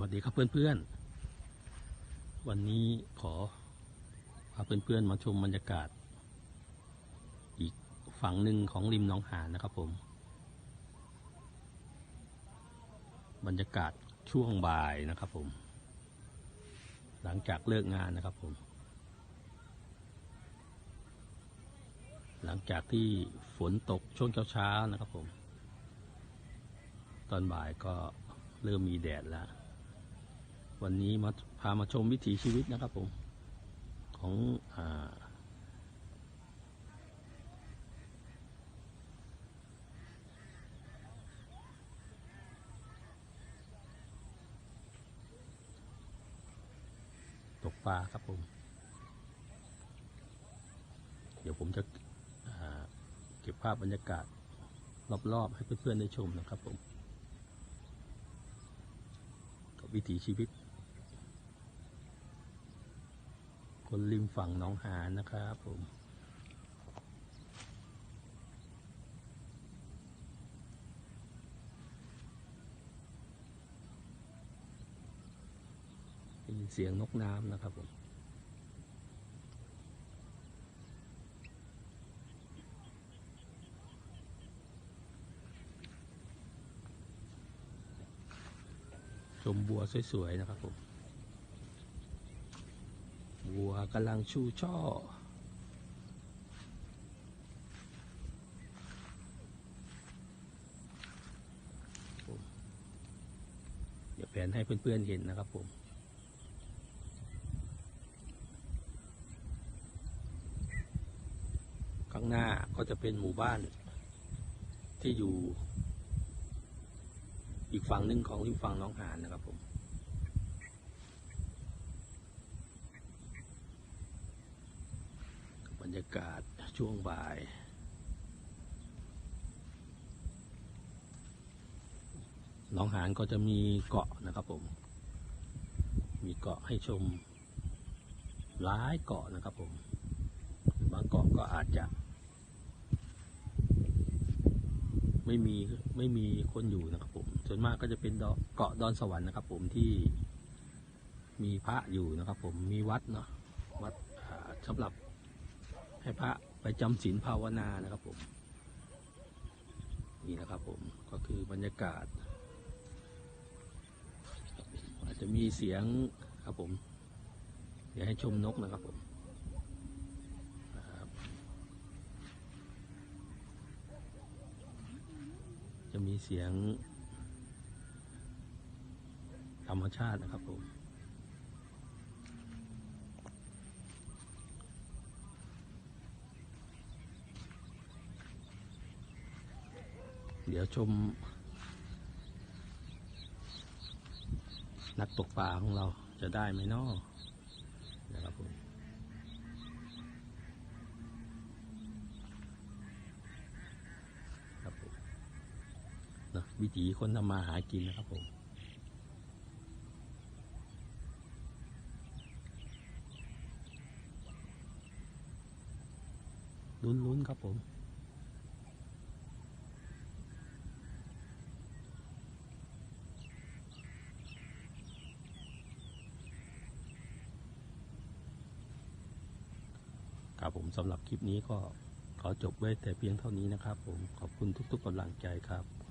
วัสดีครับเพื่อนๆ วันนี้ขอพาเพื่อนๆมาชมบรรยากาศ อีกฝั่งหนึ่งของริมหนองหานนะครับผม บรรยากาศช่วงบ่ายนะครับผม หลังจากเลิกงานนะครับผม หลังจากที่ฝนตกช่วงเช้าๆนะครับผม ตอนบ่ายก็เริ่มมีแดดแล้ว วันนี้มาพามาชมวิถีชีวิตนะครับผม ของอตกปลาครับผม เดี๋ยวผมจะเก็บภาพบรรยากาศรอบๆ ให้เพื่อนๆได้ชมนะครับผม กับ วิถีชีวิต คนริมฝั่งหน้องหานนะครับผมได้ยินเสียงนกน้ำนะครับผม มบัวสวยๆนะครับผมบัวกำลังชูช่อ เดี๋ยวแผนให้เพื่อนๆเห็นนะครับผมข้างหน้าก็จะเป็นหมู่บ้านที่อยู่ อีกฝั่งหนึ่งของริมฝั่งน้องหานนะครับผมบรรยากาศช่วงบ่ายหนองหานก็จะมีเกาะนะครับผม มีเกาะให้ชมหลายเกาะนะครับผม บางเกาะก็อาจจะ ไม่มีไม่มีคนอยู่นะครับผม ส่วนมากก็จะเป็นเกาะดอนสวรรค์นะครับ ผมที่มีพระอยู่นะครับ ผมมีวัดเนาะวัดอ่าสำหรับให้พระไปจำศีลภาวนานะครับผมนี่นะครับผมก็คือบรรยากาศ อาจจะมีเสียงครับผม เดี๋ยวให้ชมนกนะครับผมจะมีเสียง ธรรมชาตินะครับผมเดี๋ยวชม นักตกปลาของเราจะได้ไหมนาะนะครับผมครับผมนะวิถีคนทำมาหากินนะครับผม ลุ้นๆครับผมครับผมสำหรับคลิปนี้ก็ขอจบไว้แต่เพียงเท่านี้นะครับผมขอบคุณทุกๆกำลังใจครับ